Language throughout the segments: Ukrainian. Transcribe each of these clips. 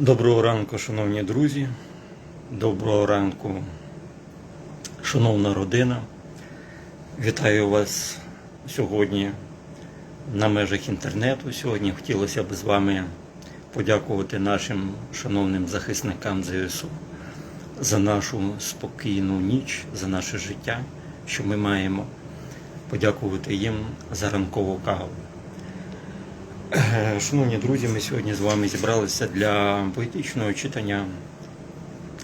Доброго ранку, шановні друзі. Доброго ранку, шановна родина. Вітаю вас сьогодні на межах інтернету. Сьогодні хотілося б з вами подякувати нашим шановним захисникам ЗСУ за нашу спокійну ніч, за наше життя, що ми маємо. Подякувати їм за ранкову каву. Е, Шановні друзі, ми сьогодні з вами зібралися для поетичного читання,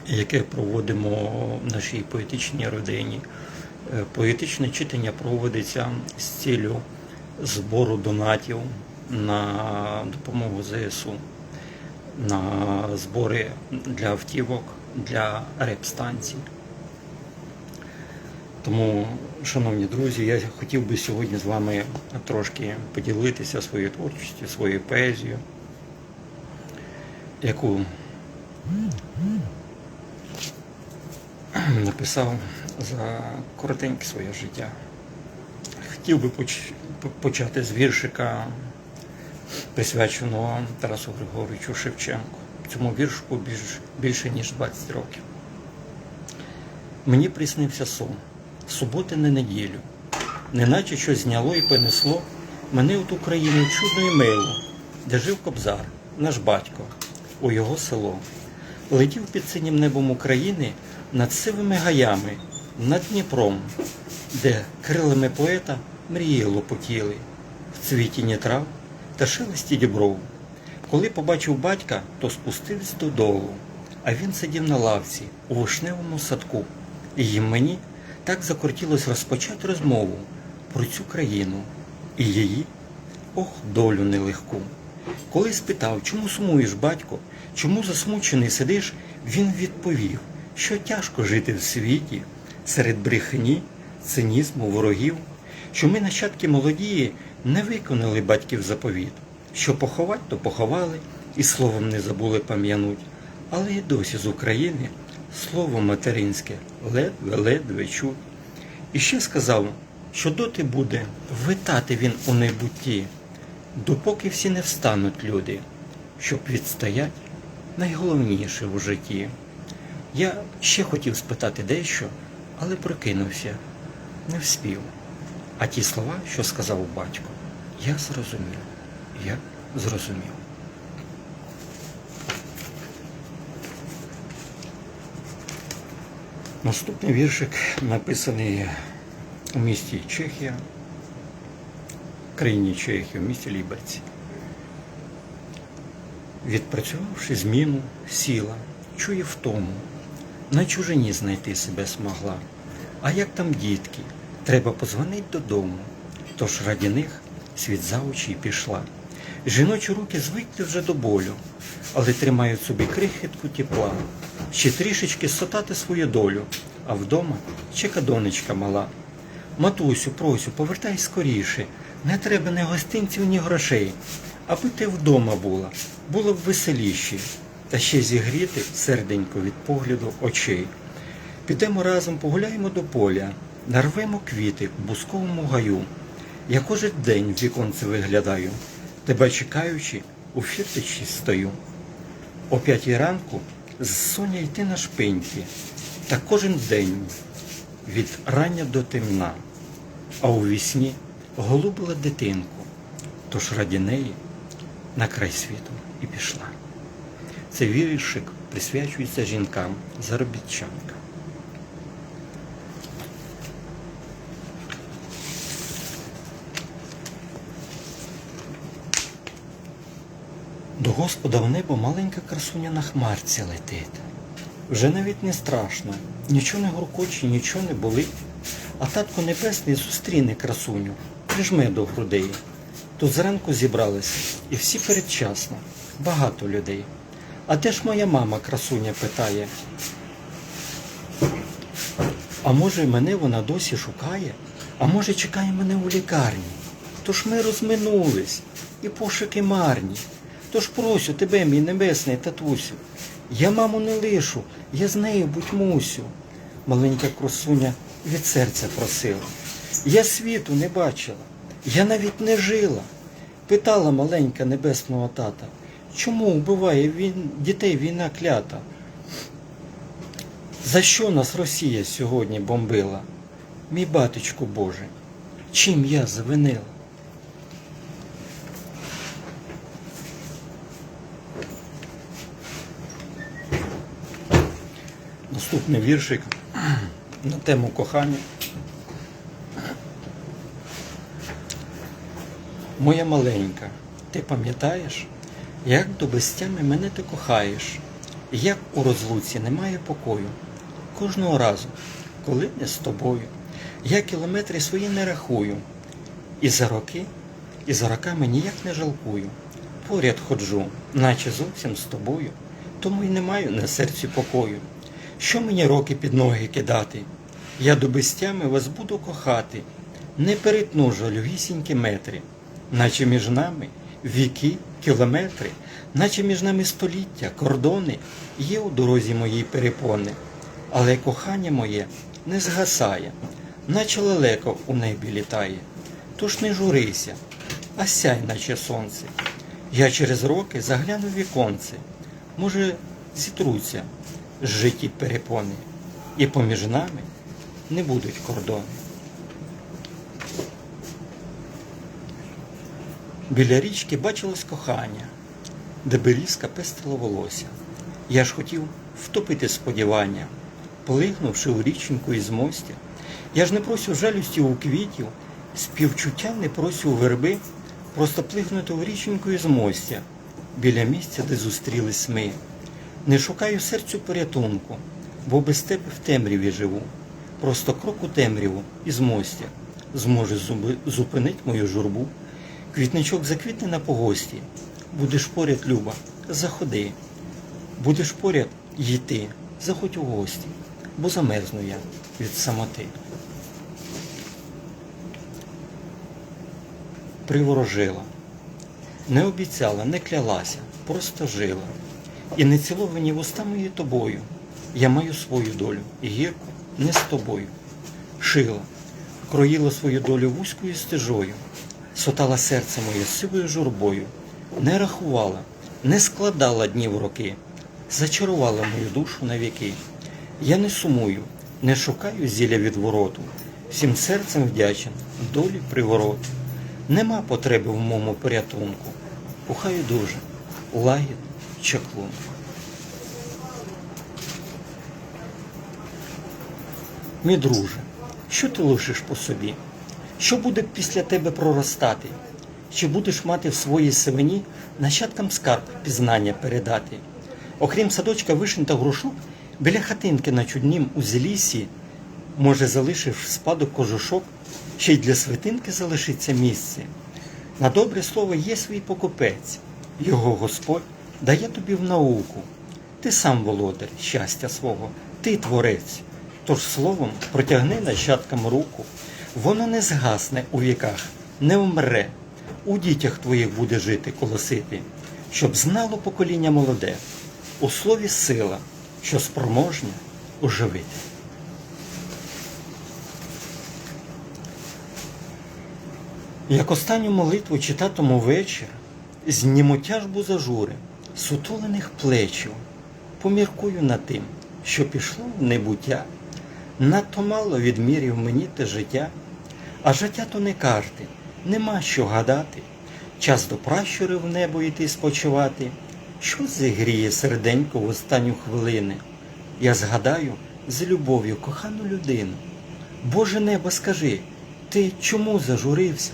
яке проводимо в нашій поетичній родині. Е, Поетичне читання проводиться з ціллю збору донатів на допомогу ЗСУ, на збори для автівок, для реп-станцій. Тому, шановні друзі, я хотів би сьогодні з вами трошки поділитися своєю творчістю, своєю поезією, яку написав за коротеньке своє життя. Хотів би почати з віршика, присвяченого Тарасу Григоровичу Шевченку. Цьому віршику більш, більше ніж 20 років. Мені приснився сон, суботи на неділю, неначе щось зняло і понесло мене у ту країну і милу, де жив кобзар, наш батько, у його село. Летів під синім небом України над сивими гаями, над Дніпром, де крилами поета мрії лопотіли, в цвітінні трав та шелесті дібров. Коли побачив батька, то спустився додолу, а він сидів на лавці у вишневому садку. І їм мені так закортілось розпочати розмову про цю країну і її, ох, долю нелегку. Коли спитав, чому сумуєш, батько, чому засмучений сидиш, він відповів, що тяжко жити в світі серед брехні, цинізму, ворогів, що ми, нащадки молодії, не виконали батьків заповіт, що поховать, то поховали, і словом не забули пам'януть, але й досі з України слово материнське ледве-ледве чуть. І ще сказав, що доти буде витати він у найбутті, допоки всі не встануть люди, щоб відстоять найголовніше у житті. Я ще хотів спитати дещо, але прокинувся, не вспів. А ті слова, що сказав батько, я зрозумів, я зрозумів. Наступний віршик написаний у місті Чехія, в країні Чехії, у місті Ліберці. Відпрацювавши зміну, сіла, чує втому, на чужині знайти себе змогла. А як там дітки, треба позвонить додому. Тож раді них світ за очі пішла. Жіночі руки звикли вже до болю, але тримають собі крихітку тепла, ще трішечки сотати свою долю, а вдома чека донечка мала. Матусю, просю, повертай скоріше, не треба ні гостинців, ні грошей, аби ти вдома була, було б веселіше, та ще зігріти серденько від погляду очей. Підемо разом, погуляємо до поля, нарвемо квіти в бусковому гаю. Я кожен день в віконце виглядаю, тебе чекаючи, у фіртичі стою. О п'ятій ранку з соня йти на шпиньки, та кожен день від рання до темна, а у вісні голубила дитинку, тож раді неї на край світу і пішла. Цей віршик присвячується жінкам, заробітчанкам. До Господа в небо маленька красуня на хмарці летить. Вже навіть не страшно, нічого не гуркоче, нічого не болить. А татко небесний зустріне красуню, прижме до грудей. Тут зранку зібралися, і всі передчасно, багато людей. А де ж моя мама, красуня питає? А може мене вона досі шукає? А може чекає мене у лікарні? Тож ми розминулись, і пошуки марні. Тож просю тебе, мій небесний татусю, я маму не лишу, я з нею будь мусю. Маленька красуня від серця просила. Я світу не бачила, я навіть не жила. Питала маленька небесного тата, Чому вбиває він, дітей війна клята? За що нас Росія сьогодні бомбила? Мій батечку Боже, чим я завинила? Наступний віршик на тему кохання. Моя маленька, ти пам'ятаєш, як до безтями мене ти кохаєш, як у розлуці немає покою. Кожного разу, коли не з тобою, я кілометри свої не рахую. І за роки, і за роками ніяк не жалкую. Поряд ходжу, наче зовсім з тобою, тому й не маю на серці покою. Що мені роки під ноги кидати? Я до безтями вас буду кохати, не перетну жалюгісінькі метри, наче між нами віки, кілометри, наче між нами століття, кордони, є у дорозі моїй перепони, але кохання моє не згасає, наче лелеко у небі літає. Тож не журися, а сяй, наче сонце. Я через роки загляну віконце, може, зітруться з житті перепони, і поміж нами не будуть кордони. Біля річки бачилось кохання, де берізка пестила волосся. Я ж хотів втопити сподівання, плигнувши у річеньку із мостя. Я ж не просю жалюсті у квітів, співчуття не просю у верби, просто плигнути у річеньку із мостя, біля місця, де зустрілись ми. Не шукаю серцю порятунку, бо без тебе в темряві живу. Просто крок у темряву із мостя зможе зупинить мою журбу. Квітничок заквітне на погості. Будеш поряд, Люба, заходи. Будеш поряд йти, заходь у гості, бо замерзну я від самоти. Приворожила, не обіцяла, не клялася, просто жила. І не ціловані вуста мої тобою. Я маю свою долю, і гірку не з тобою. Шила, кроїла свою долю вузькою стежою, сотала серце моє сивою журбою, не рахувала, не складала днів роки, зачарувала мою душу навіки. Я не сумую, не шукаю зілля відвороту, всім серцем вдячен, долі привороту. Нема потреби в моєму порятунку. Кохаю дуже, лагід, чаклун. Мій друже, що ти лишиш по собі? Що буде після тебе проростати? Чи будеш мати в своїй семені нащадкам скарб пізнання передати? Окрім садочка вишень та грушок, біля хатинки на чуднім узлісі, може, залишив спадок кожушок, ще й для свитинки залишиться місце. На добре слово є свій покупець, його Господь дає тобі в науку. Ти сам володар щастя свого, ти творець. Тож словом протягни нащадкам руку, воно не згасне у віках, не вмре, у дітях твоїх буде жити, колосити, щоб знало покоління молоде, у слові сила, що спроможна оживити. Як останню молитву читатиму вечір, зніму тяжбу зажури, сутулених плечів, поміркую над тим, що пішло в небуття, надто мало відмірів мені те життя, а життя то не карти, нема що гадати, час до пращури в небо йти спочивати, що зігріє серденько в останню хвилини. Я згадаю з любов'ю кохану людину. Боже небо, скажи, ти чому зажурився?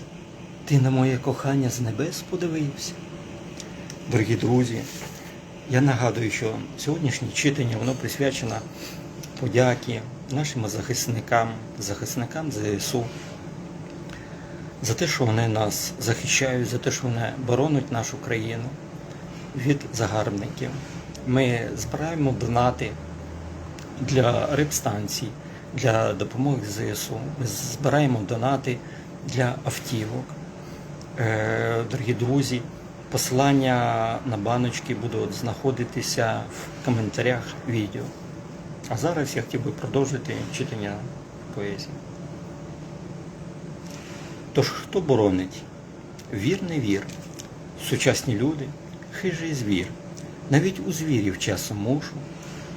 Ти на моє кохання з небес подивився. Дорогі друзі, я нагадую, що сьогоднішнє читання воно присвячено подяки нашим захисникам, захисникам ЗСУ за те, що вони нас захищають, за те, що вони боронять нашу країну від загарбників. Ми збираємо донати для рибстанцій, для допомоги ЗСУ. Ми збираємо донати для автівок. Е, Дорогі друзі, посилання на баночки будуть знаходитися в коментарях відео. А зараз я хотів би продовжити читання поезії. Тож хто боронить? Вір не вір. Сучасні люди хижий звір. Навіть у звірів часом мушу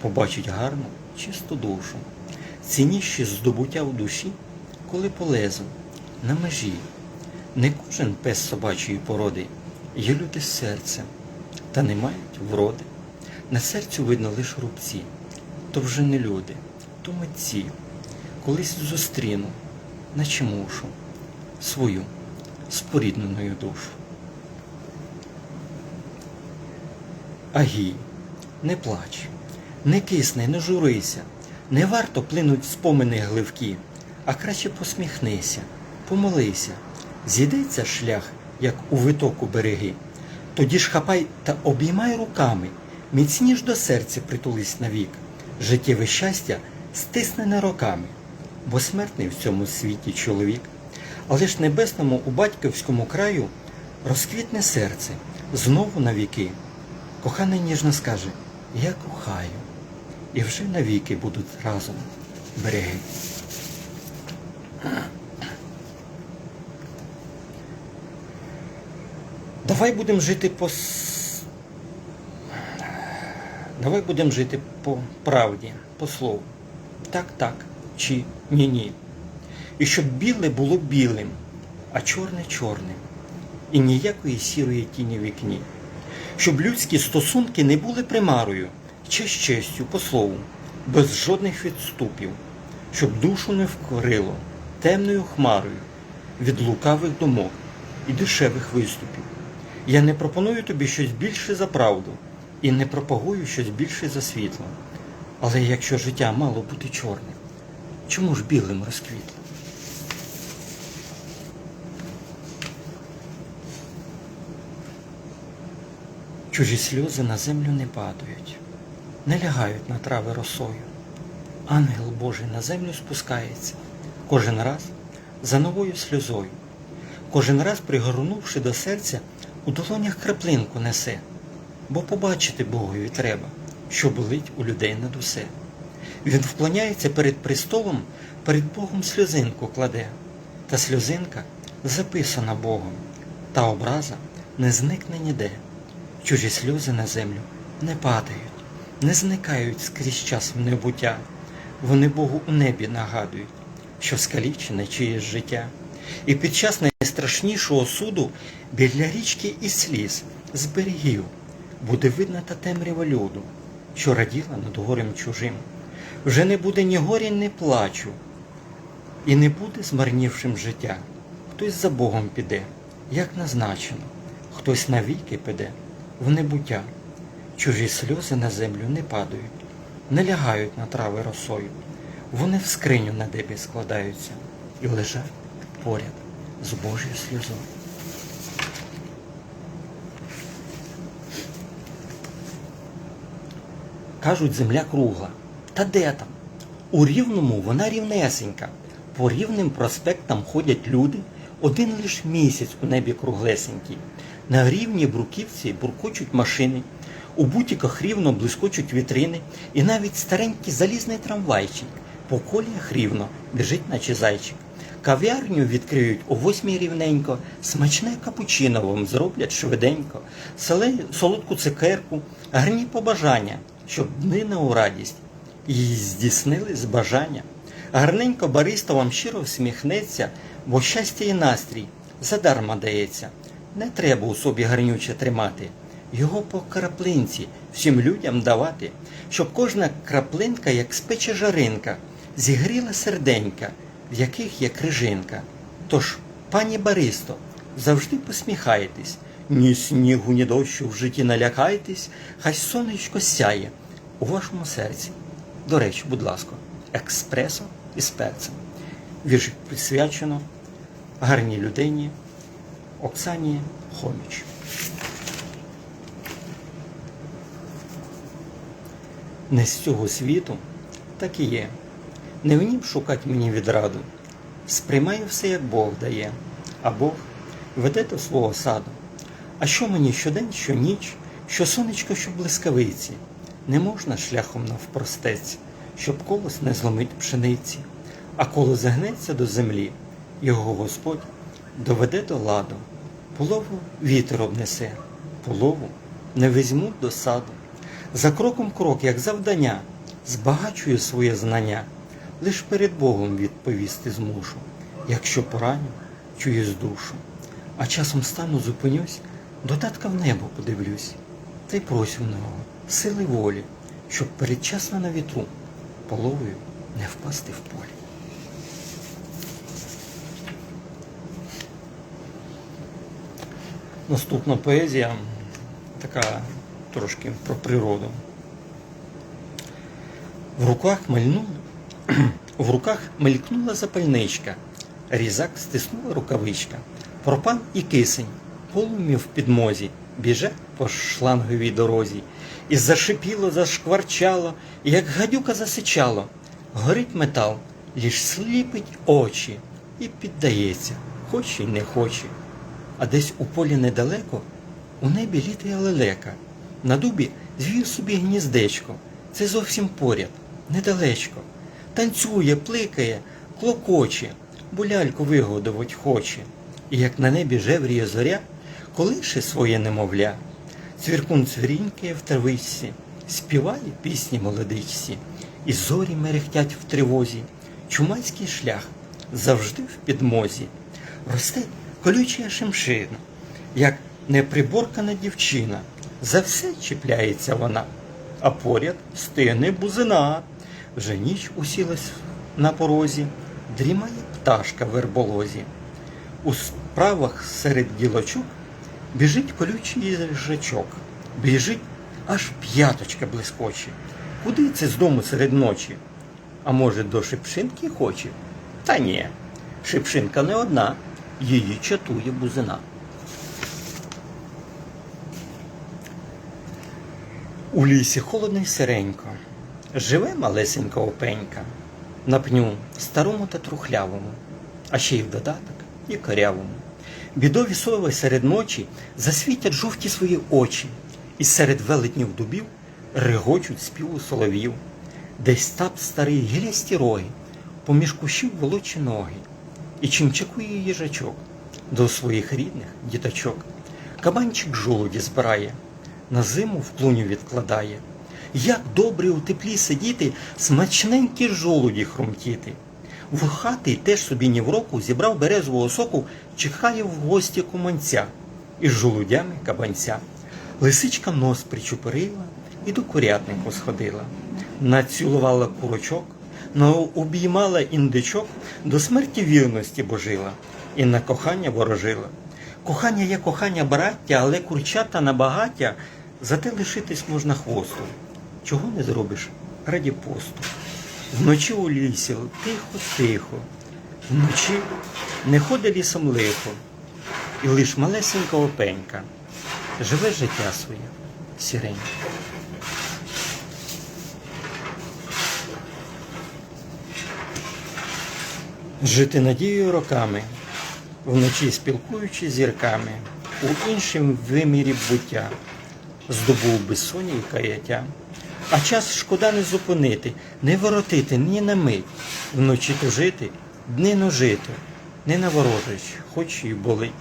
побачить гарну, чисту душу. Цінніші здобуття в душі, коли полезу на межі. Не кожен пес собачої породи є люди з серцем, та не мають вроди. На серцю видно лиш рубці, то вже не люди, то митці. Колись зустріну, наче мушу, свою спорідненою душу. Агій, не плач, не кисни, не журися, не варто плинуть спомини гливкі, а краще посміхнися, помолися, зійдеться шлях, як у витоку береги. Тоді ж хапай та обіймай руками, міцніш до серця притулись навік. Життєве щастя стиснене роками, бо смертний в цьому світі чоловік. Але ж небесному у батьківському краю розквітне серце знову навіки. Коханий ніжно скаже, я кохаю, і вже навіки будуть разом береги. Давай будемо жити по Давай будемо жити по правді, по слову. Так, так чи ні, ні. І щоб біле було білим, а чорне чорним. І ніякої сірої тіні в вікні. Щоб людські стосунки не були примарою, честь честю, по слову, без жодних відступів, щоб душу не вкорило темною хмарою від лукавих думок і дешевих виступів. Я не пропоную тобі щось більше за правду і не пропагую щось більше за світло. Але якщо життя мало бути чорним, чому ж білим розквітло? Чужі сльози на землю не падають, не лягають на трави росою. Ангел Божий на землю спускається кожен раз за новою сльозою, кожен раз пригорнувши до серця, у долонях краплинку несе, бо побачити Богові треба, що болить у людей над усе. Він вклоняється перед престолом, перед Богом сльозинку кладе, та сльозинка записана Богом, та образа не зникне ніде. Чужі сльози на землю не падають, не зникають скрізь час в небуття. Вони Богу у небі нагадують, що скалічене чиєсь життя. І під час найстрашнішого суду біля річки і сліз з берегів буде видна та темрява люду, що раділа над горем чужим. Вже не буде ні горя, ні плачу, і не буде змарнівшим життя. Хтось за Богом піде, як назначено, хтось навіки піде в небуття. Чужі сльози на землю не падають, не лягають на трави росою. Вони в скриню на дебі складаються і лежать поряд з Божою сльозою. Кажуть, земля кругла. Та де там? У рівному вона рівнесенька. По рівним проспектам ходять люди, один лиш місяць у небі круглесенький. На рівні бруківці буркочуть машини, у бутіках рівно блискочуть вітрини, і навіть старенький залізний трамвайчик по коліях рівно біжить, наче зайчик. Кав'ярню відкриють о восьмій рівненько, смачне капучино вам зроблять швиденько, солодку цукерку, гарні побажання, щоб днина у радість її здійснили з бажання. Гарненько бариста вам щиро всміхнеться, бо щастя і настрій задарма дається. Не треба у собі гарнюче тримати, його по краплинці всім людям давати, щоб кожна краплинка, як спече жаринка, зігріла серденька, в яких є крижинка. Тож, пані Баристо, завжди посміхайтесь, ні снігу, ні дощу в житті налякайтесь, хай сонечко сяє у вашому серці. До речі, будь ласка, експресо із перцем. Віршик присвячено гарній людині Оксані Хоміч. Не з цього світу, так і є. Не в нім шукать мені відраду. Сприймаю все, як Бог дає, а Бог веде до свого саду. А що мені щодень, що ніч, що сонечко, що блискавиці, не можна шляхом навпростець, щоб колос не зломить пшениці, а коло загнеться до землі, його Господь доведе до ладу, полову вітер обнесе, полову не візьмуть до саду. За кроком крок, як завдання, збагачую своє знання, лиш перед Богом відповісти змушу, якщо пораню, чуюсь душу. А часом стану, зупинюсь, додатка в небо подивлюсь, та й просю в нього сили волі, щоб передчасно на вітру половою не впасти в полі. Наступна поезія така трошки про природу. В руках мельнула, в руках мелькнула запальничка, різак стиснула рукавичка. Пропав і кисень, полум'я в підмозі, біже по шланговій дорозі. І зашипіло, зашкварчало, як гадюка засичало. Горить метал, ліж сліпить очі і піддається, хоче й не хоче. А десь у полі недалеко у небі літає лелека. На дубі звів собі гніздечко. Це зовсім поряд, недалечко. Танцює, пликає, клокоче, бо ляльку вигодовать хоче. І як на небі жевріє зоря, колише своє немовля. Цвіркун цвірінькає в травичці, співає пісні молодичці, і зорі мерехтять в тривозі. Чумацький шлях завжди в підмозі. Росте колюча шемшина, як неприборкана дівчина. За все чіпляється вона, а поряд стине бузина. Вже ніч усілась на порозі, дрімає пташка в верболозі. У справах серед ділочок біжить колючий їжачок, біжить аж п'яточка блискоче. Куди це з дому серед ночі? А може, до шипшинки хоче? Та ні, шипшинка не одна, її чатує бузина. У лісі холодно й сиренько, живе малесенька опенька, на пню старому та трухлявому, а ще й в додаток і корявому. Бідові сови серед ночі засвітять жовті свої очі, і серед велетнів дубів регочуть співу соловів. Десь тап старий гілісті роги, поміж кущів волочі ноги, і чим чекує їжачок до своїх рідних діточок. Кабанчик жолуді збирає, на зиму в клуню відкладає. Як добре у теплі сидіти, смачненькі жолуді хрумтіти. Хати теж собі ні в року зібрав березового соку, чекає в гості куманця із жолудями кабанця. Лисичка нос причупорила і до курятнику сходила. Націлувала курочок, обіймала індичок, до смерті вірності божила і на кохання ворожила. Кохання є кохання браття, але курчата на багаття, зате лишитись можна хвосту. Чого не зробиш раді посту. Вночі у лісі тихо-тихо, вночі не ходить лісом лихо, і лиш малесенька опенька живе життя своє сіреньке. Жити надією роками, вночі спілкуючи з зірками, у іншому вимірі буття, здобув безсоння і каяття. А час шкода не зупинити, не воротити ні на мить, вночі тужити, дни ножити, не наворожиш, хоч і болить.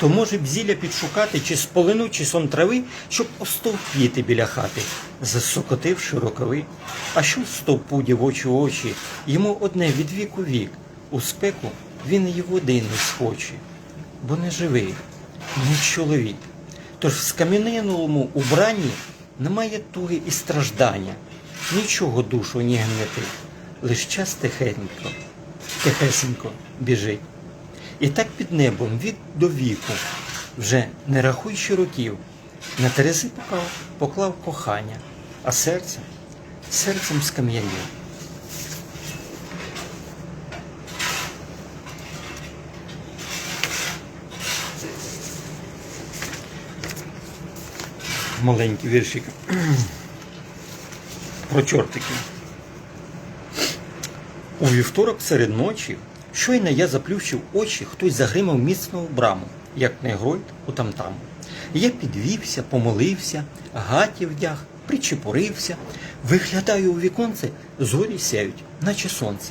То може б зілля підшукати, чи сполину, чи сон трави, щоб остовпіти біля хати, засокотивши рукави. А що стовпу дівочі очі, йому одне від віку вік, у спеку він і води не схоче, бо не живий, не чоловік. Тож в скам'янилому убранні немає туги і страждання, нічого душу не гнетить, лиш час тихенько, тихесенько біжить. І так під небом від до віку, вже не рахуючи років, на терези поклав, поклав кохання, а серцем, серцем скам'янів. Маленький віршик про чортиків. У вівторок серед ночі, щойно я заплющив очі, хтось загримав міцно в браму, як негройд у тамтаму. Я підвівся, помолився, гаті вдяг, причепурився, виглядаю у віконце, зорі сяють, наче сонце.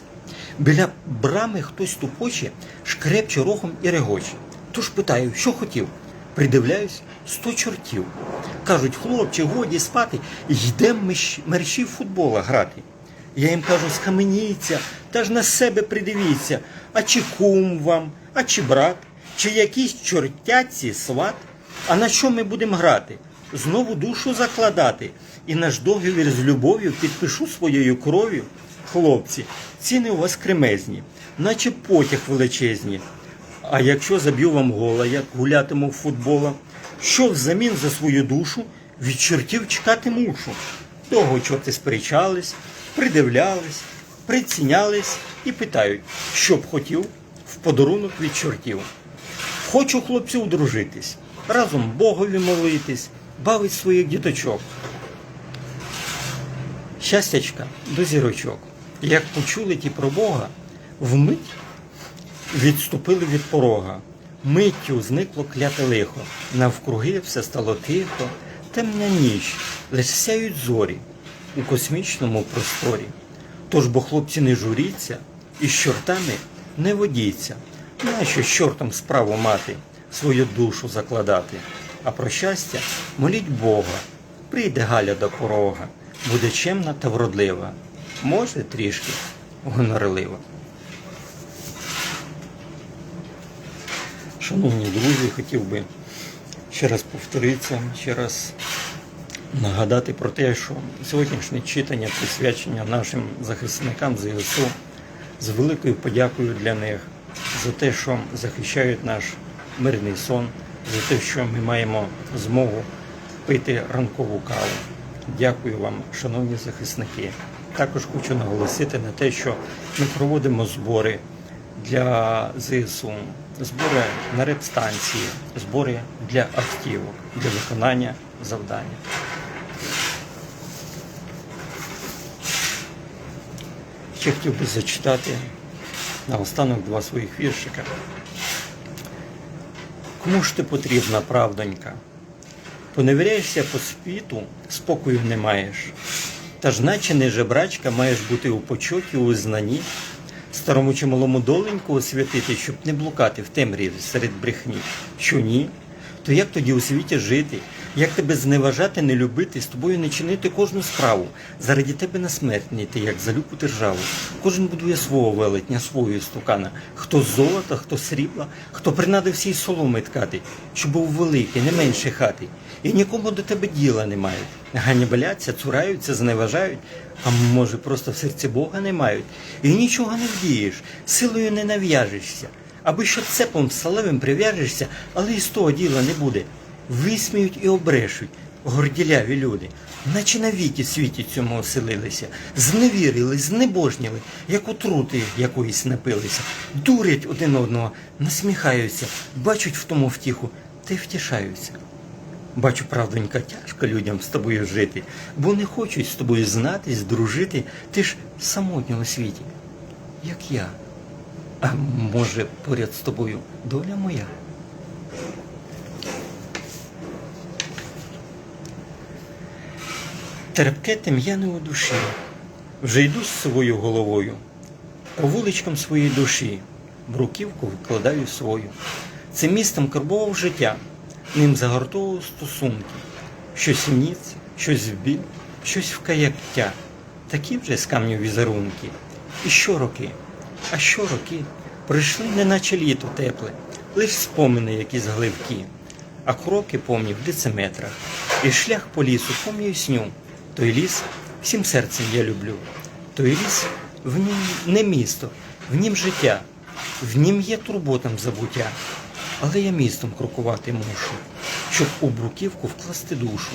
Біля брами хтось тупоче, шкрепче рогом і регоче. Тож питаю, що хотів? Придивляюсь, сто чортів. Кажуть, хлопче, годі спати, йдемо мерщ- мерщі футбола грати. Я їм кажу, схаменіться, та ж на себе придивіться, а чи кум вам, а чи брат, чи якийсь чортяці сват, а на що ми будемо грати? Знову душу закладати, і наш договір з любов'ю підпишу своєю кров'ю. Хлопці, ціни у вас кремезні, наче потяг величезні. А якщо заб'ю вам гола, як гулятиму в футбола, що взамін за свою душу від чортів чекати мушу? Того чорти сперечались, придивлялись, прицінялись і питають, що б хотів в подарунок від чортів. Хочу хлопцю одружитись, разом Богові молитись, бавить своїх діточок. Щастячка до зірочок. Як почули ті про Бога, вмить відступили від порога. Миттю зникло кляте лихо. Навкруги все стало тихо, темна ніч, лиш сяють зорі у космічному просторі. Тож бо хлопці не журіться і з чортами не водіться. Нащо з чортом справу мати, свою душу закладати? А про щастя моліть Бога. Прийде Галя до порога, буде чемна та вродлива, може трішки гонорлива. Шановні друзі, хотів би ще раз повторитися, ще раз нагадати про те, що сьогоднішнє читання присвячення нашим захисникам ЗСУ з великою подякою для них за те, що захищають наш мирний сон, за те, що ми маємо змогу пити ранкову каву. Дякую вам, шановні захисники. Також хочу наголосити на те, що ми проводимо збори для ЗСУ, збори на репстанції, збори для автівок, для виконання завдання. Ще хотів би зачитати наостанок два своїх віршика. Кому ж ти потрібна, правдонька? Поневіряєшся по світу, спокою не маєш. Та ж наче не жебрачка маєш бути у почоті, у знанні, старому чи малому доленьку освятити, щоб не блукати в темряві серед брехні. Що ні? То як тоді у світі жити? Як тебе зневажати, не любити, з тобою не чинити кожну справу, заради тебе на смерть не йти, як за любу державу. Кожен будує свого велетня, свого стукана. Хто з золота, хто срібла, хто принадив всі соломи ткати, щоб був великий, не менше хати. І нікому до тебе діла не мають. Ганібаляться, цураються, зневажають, а може просто в серці Бога не мають. І нічого не вдієш, силою не нав'яжешся. Аби що цепом салевим прив'яжешся, але і з того діла не буде. Висміють і обрешуть горділяві люди, наче навіки світі цьому оселилися, зневірили, знебожніли, як отрути якоїсь напилися, дурять один одного, насміхаються, бачать в тому втіху та й втішаються. Бачу, правдонька, тяжко людям з тобою жити, бо не хочуть з тобою знатись, дружити, ти ж самотньо у світі, як я. А може, поряд з тобою доля моя? Терпке тем'яне у душі, вже йду з своєю головою, по вуличкам своєї душі, бруківку викладаю свою. Цим містом карбував життя, ним загортовував стосунки, щось в щось в біль, щось в каяття. Такі вже з камню візерунки. І що роки? А що роки? Прийшли, неначе літо тепле, лиш спомини якісь гливкі, а кроки помню в дециметрах, і шлях по лісу помню сню. Той ліс всім серцем я люблю. Той ліс в нім не місто, в нім життя, в нім є турботам забуття. Але я містом крокувати мушу, щоб у бруківку вкласти душу.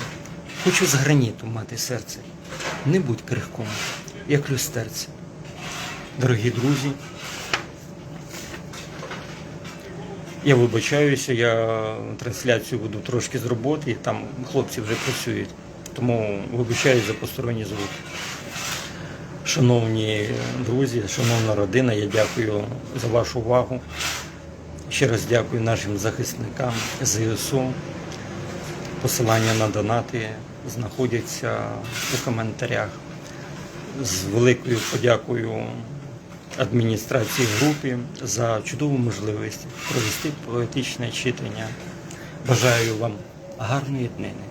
Хочу з граніту мати серце, не будь крихком, як люстерце. Дорогі друзі, я вибачаюся, я трансляцію веду трошки з роботи, там хлопці вже працюють, тому вибачаюсь за посторонні звуки. Шановні друзі, шановна родина, я дякую за вашу увагу. Ще раз дякую нашим захисникам ЗСУ. Посилання на донати знаходяться у коментарях. З великою подякою адміністрації групи за чудову можливість провести поетичне читання. Бажаю вам гарної днини.